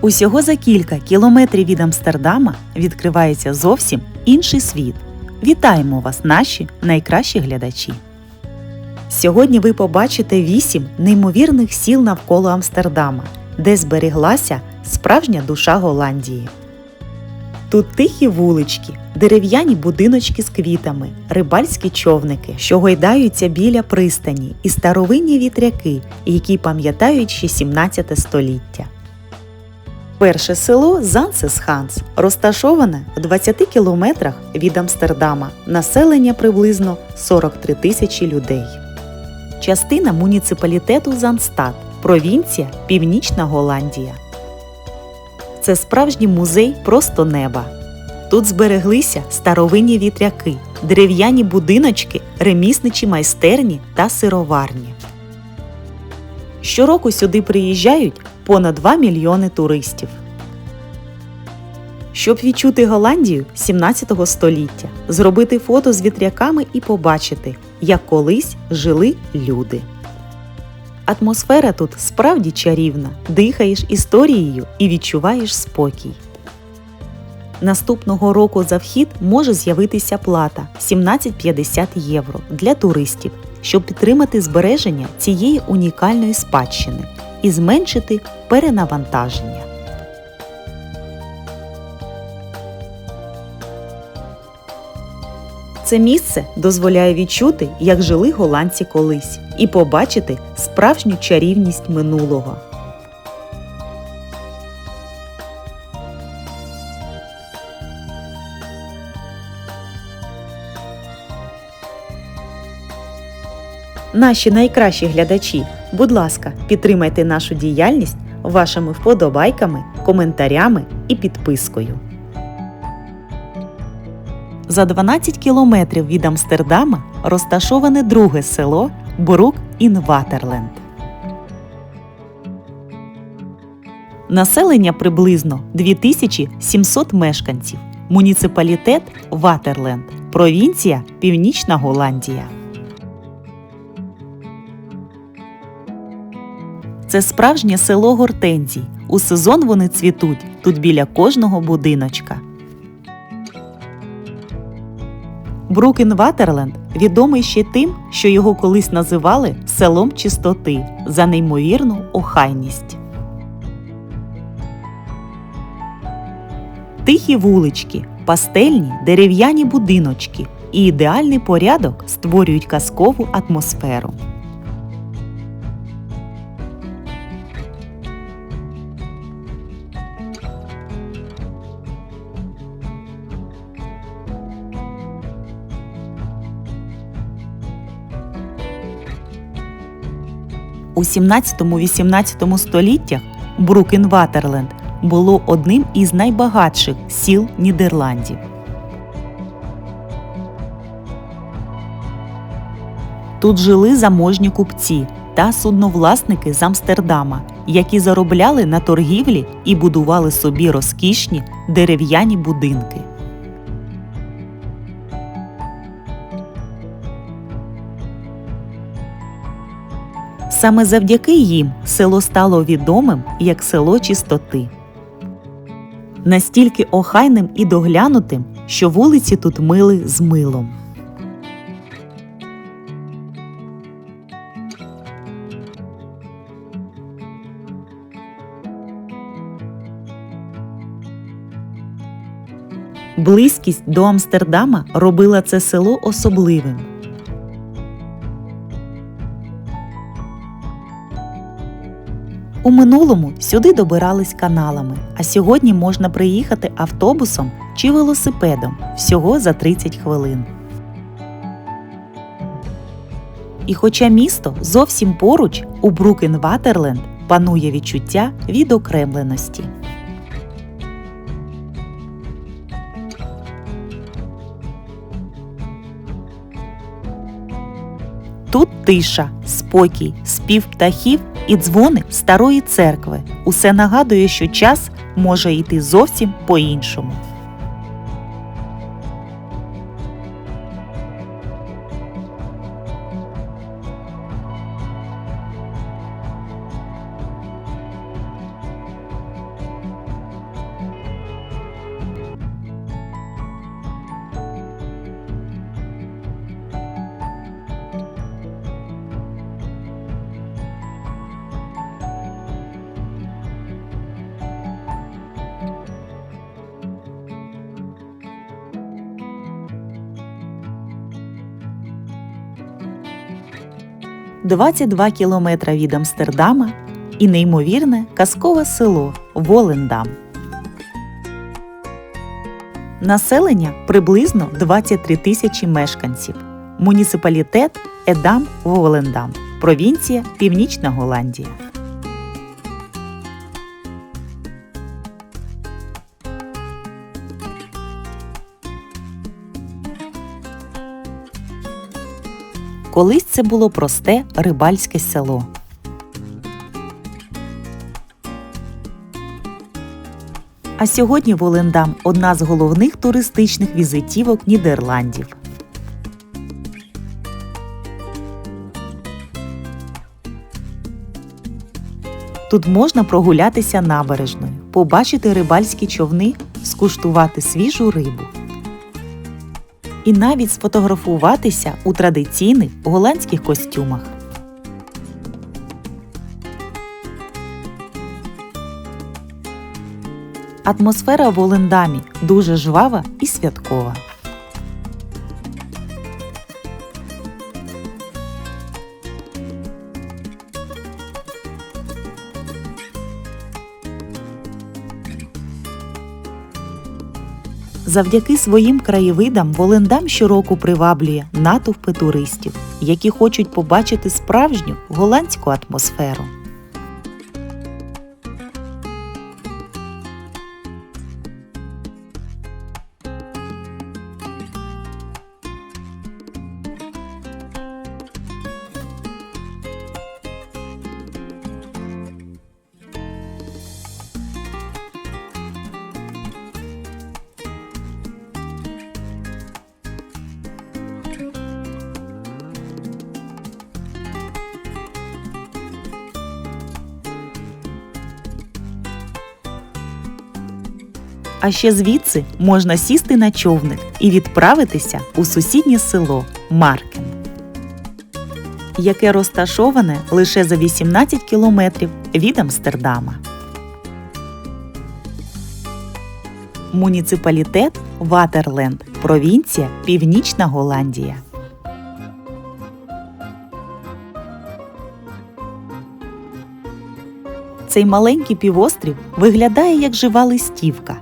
Усього за кілька кілометрів від Амстердама відкривається зовсім інший світ. Вітаємо вас, наші найкращі глядачі! Сьогодні ви побачите вісім неймовірних сіл навколо Амстердама, де зберіглася справжня душа Голландії. Тут тихі вулички, дерев'яні будиночки з квітами, рибальські човники, що гойдаються біля пристані, і старовинні вітряки, які пам'ятають ще 17 століття. Перше село Зансесханс розташоване в 20 кілометрах від Амстердама, населення приблизно 43 тисячі людей. Частина муніципалітету Занстад, провінція Північна Голландія. Це справжній музей просто неба. Тут збереглися старовинні вітряки, дерев'яні будиночки, ремісничі майстерні та сироварні. Щороку сюди приїжджають понад 2 мільйони туристів. Щоб відчути Голландію 17 століття, зробити фото з вітряками і побачити, як колись жили люди. Атмосфера тут справді чарівна, дихаєш історією і відчуваєш спокій. Наступного року за вхід може з'явитися плата 17,50 євро для туристів, щоб підтримати збереження цієї унікальної спадщини і зменшити перенавантаження. Це місце дозволяє відчути, як жили голландці колись, і побачити справжню чарівність минулого. Наші найкращі глядачі, будь ласка, підтримайте нашу діяльність вашими вподобайками, коментарями і підпискою. За 12 кілометрів від Амстердама розташоване друге село Брук ін Ватерленд. Населення приблизно 2700 мешканців. Муніципалітет Ватерленд. Провінція Північна Голландія. Це справжнє село гортензій. У сезон вони цвітуть тут біля кожного будиночка. Брукен Ватерленд відомий ще тим, що його колись називали селом чистоти за неймовірну охайність. Тихі вулички, пастельні дерев'яні будиночки і ідеальний порядок створюють казкову атмосферу. У 17-18 століттях Брукен-Ватерленд було одним із найбагатших сіл Нідерландів. Тут жили заможні купці та судновласники з Амстердама, які заробляли на торгівлі і будували собі розкішні дерев'яні будинки. Саме завдяки їм село стало відомим як село чистоти. Настільки охайним і доглянутим, що вулиці тут мили з милом. Близькість до Амстердама робила це село особливим. У минулому сюди добирались каналами, а сьогодні можна приїхати автобусом чи велосипедом всього за 30 хвилин. І хоча місто зовсім поруч у Брукен-Ватерленд панує відчуття відокремленості. Тут тиша, спокій, спів птахів і дзвони старої церкви. Усе нагадує, що час може йти зовсім по-іншому. 22 кілометра від Амстердама і неймовірне казкове село Волендам. Населення приблизно 23 тисячі мешканців. Муніципалітет Едам Волендам. Провінція Північна Голландія. Колись це було просте рибальське село. А сьогодні Волендам одна з головних туристичних візитівок Нідерландів. Тут можна прогулятися набережною, побачити рибальські човни, скуштувати свіжу рибу. І навіть сфотографуватися у традиційних голландських костюмах. Атмосфера в Олендамі дуже жвава і святкова. Завдяки своїм краєвидам Волендам щороку приваблює натовпи туристів, які хочуть побачити справжню голландську атмосферу. А ще звідси можна сісти на човник і відправитися у сусіднє село Маркен, яке розташоване лише за 18 кілометрів від Амстердама. Муніципалітет Ватерленд, провінція Північна Голландія. Цей маленький півострів виглядає як жива листівка.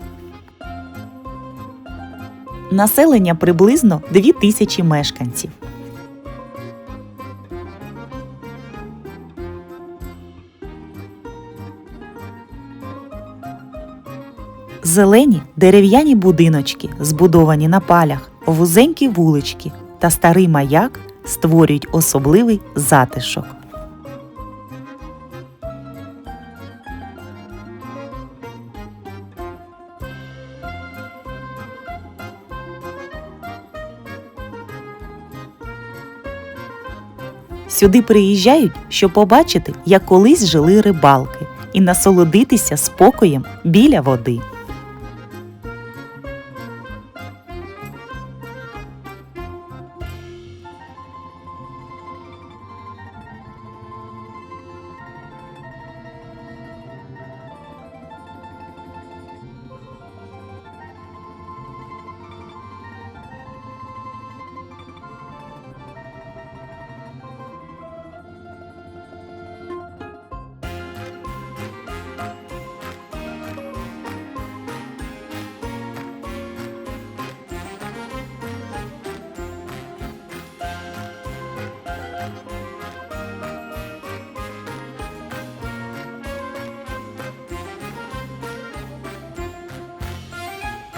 Населення приблизно 2 тисячі мешканців. Зелені дерев'яні будиночки, збудовані на палях, вузенькі вулички та старий маяк створюють особливий затишок. Сюди приїжджають, щоб побачити, як колись жили рибалки, і насолодитися спокоєм біля води.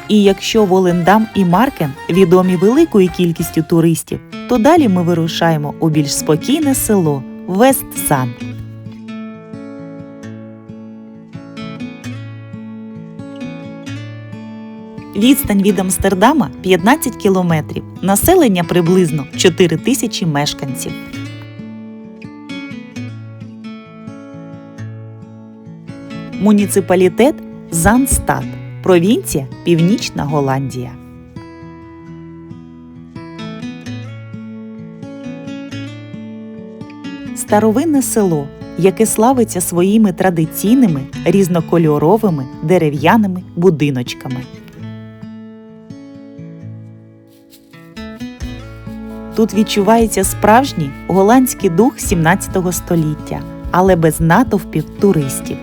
І якщо Волендам і Маркен відомі великою кількістю туристів, то далі ми вирушаємо у більш спокійне село Вестсан. Відстань від Амстердама 15 кілометрів. Населення приблизно 4 тисячі мешканців. Муніципалітет Занстад. Провінція Північна Голландія. Старовинне село, яке славиться своїми традиційними різнокольоровими дерев'яними будиночками. Тут відчувається справжній голландський дух 17 століття, але без натовпів туристів.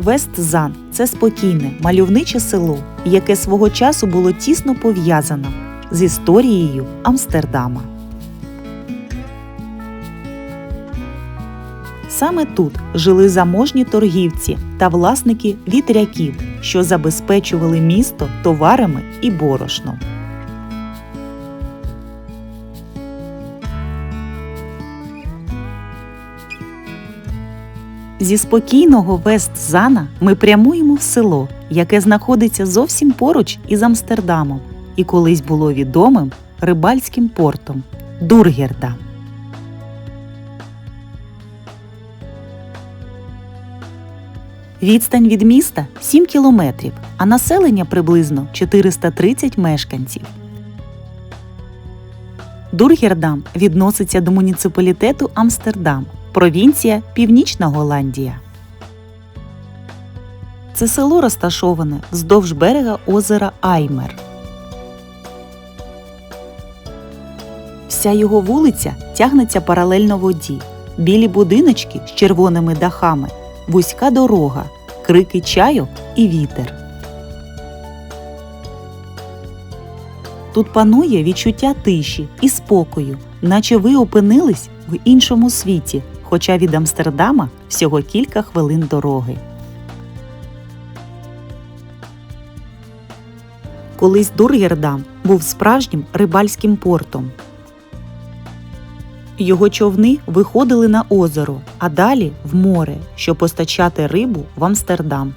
Вестзан це спокійне, мальовниче село, яке свого часу було тісно пов'язано з історією Амстердама. Саме тут жили заможні торгівці та власники вітряків, що забезпечували місто товарами і борошном. Зі спокійного Вестзана ми прямуємо в село, яке знаходиться зовсім поруч із Амстердамом і колись було відомим рибальським портом Дургерда. Відстань від міста 7 кілометрів, а населення приблизно 430 мешканців. Дургердам відноситься до муніципалітету Амстердам, провінція Північна Голландія. Це село розташоване вздовж берега озера Аймер. Вся його вулиця тягнеться паралельно воді. Білі будиночки з червоними дахами, вузька дорога, крики чайок і вітер. Тут панує відчуття тиші і спокою, наче ви опинились в іншому світі, хоча від Амстердама всього кілька хвилин дороги. Колись Дургердам був справжнім рибальським портом. Його човни виходили на озеро, а далі в море, щоб постачати рибу в Амстердам.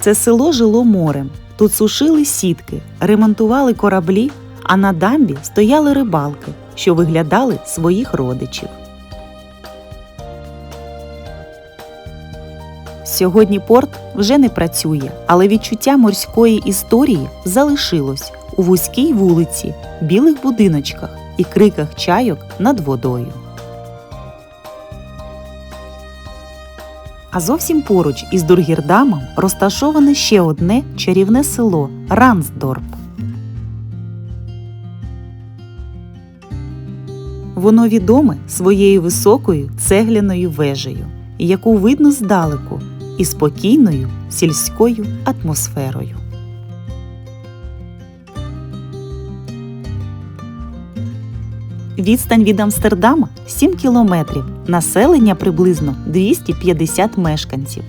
Це село жило морем. Тут сушили сітки, ремонтували кораблі, а на дамбі стояли рибалки, що виглядали своїх родичів. Сьогодні порт вже не працює, але відчуття морської історії залишилось у вузькій вулиці, білих будиночках і криках чайок над водою. А зовсім поруч із Дургірдамом розташоване ще одне чарівне село Рансдорп. Воно відоме своєю високою цегляною вежею, яку видно здалеку, і спокійною сільською атмосферою. Відстань від Амстердама 7 кілометрів, населення приблизно 250 мешканців.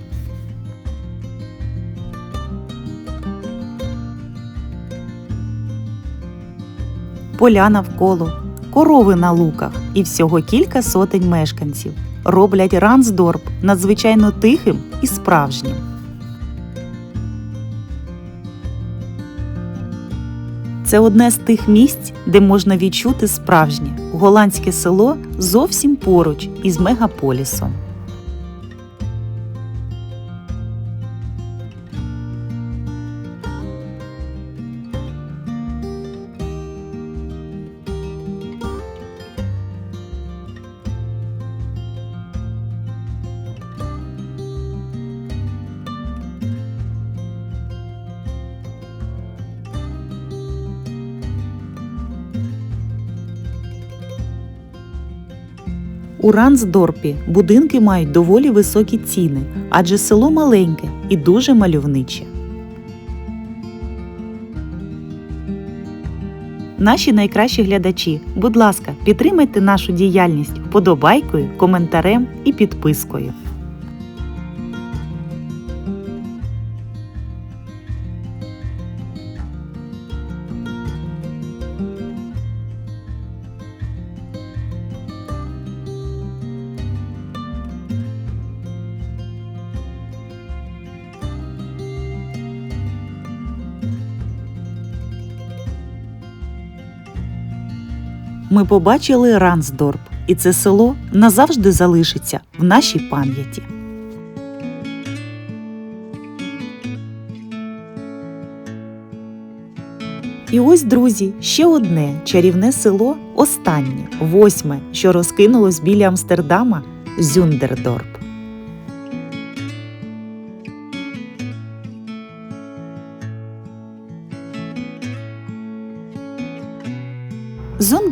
Поля навколо, корови на луках і всього кілька сотень мешканців роблять Рансдорп надзвичайно тихим і справжнім. Це одне з тих місць, де можна відчути справжнє голландське село зовсім поруч із мегаполісом. У Рансдорпі будинки мають доволі високі ціни, адже село маленьке і дуже мальовниче. Наші найкращі глядачі, будь ласка, підтримайте нашу діяльність вподобайкою, коментарем і підпискою. Ми побачили Рансдорп, і це село назавжди залишиться в нашій пам'яті. І ось, друзі, ще одне чарівне село, останнє, восьме, що розкинулось біля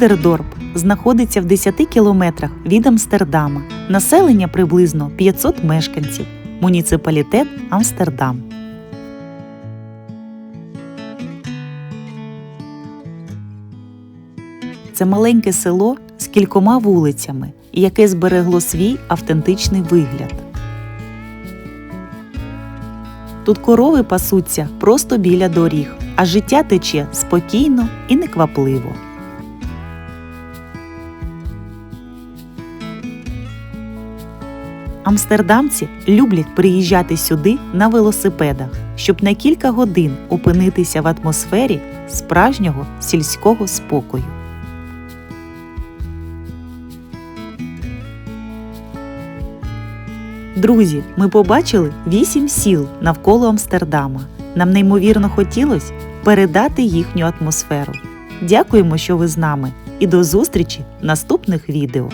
Зундердорп знаходиться в 10 кілометрах від Амстердама. Населення приблизно 500 мешканців. Муніципалітет Амстердам. Це маленьке село з кількома вулицями, яке зберегло свій автентичний вигляд. Тут корови пасуться просто біля доріг, а життя тече спокійно і неквапливо. Амстердамці люблять приїжджати сюди на велосипедах, щоб на кілька годин опинитися в атмосфері справжнього сільського спокою. Друзі, ми побачили вісім сіл навколо Амстердама. Нам неймовірно хотілося передати їхню атмосферу. Дякуємо, що ви з нами, і до зустрічі в наступних відео.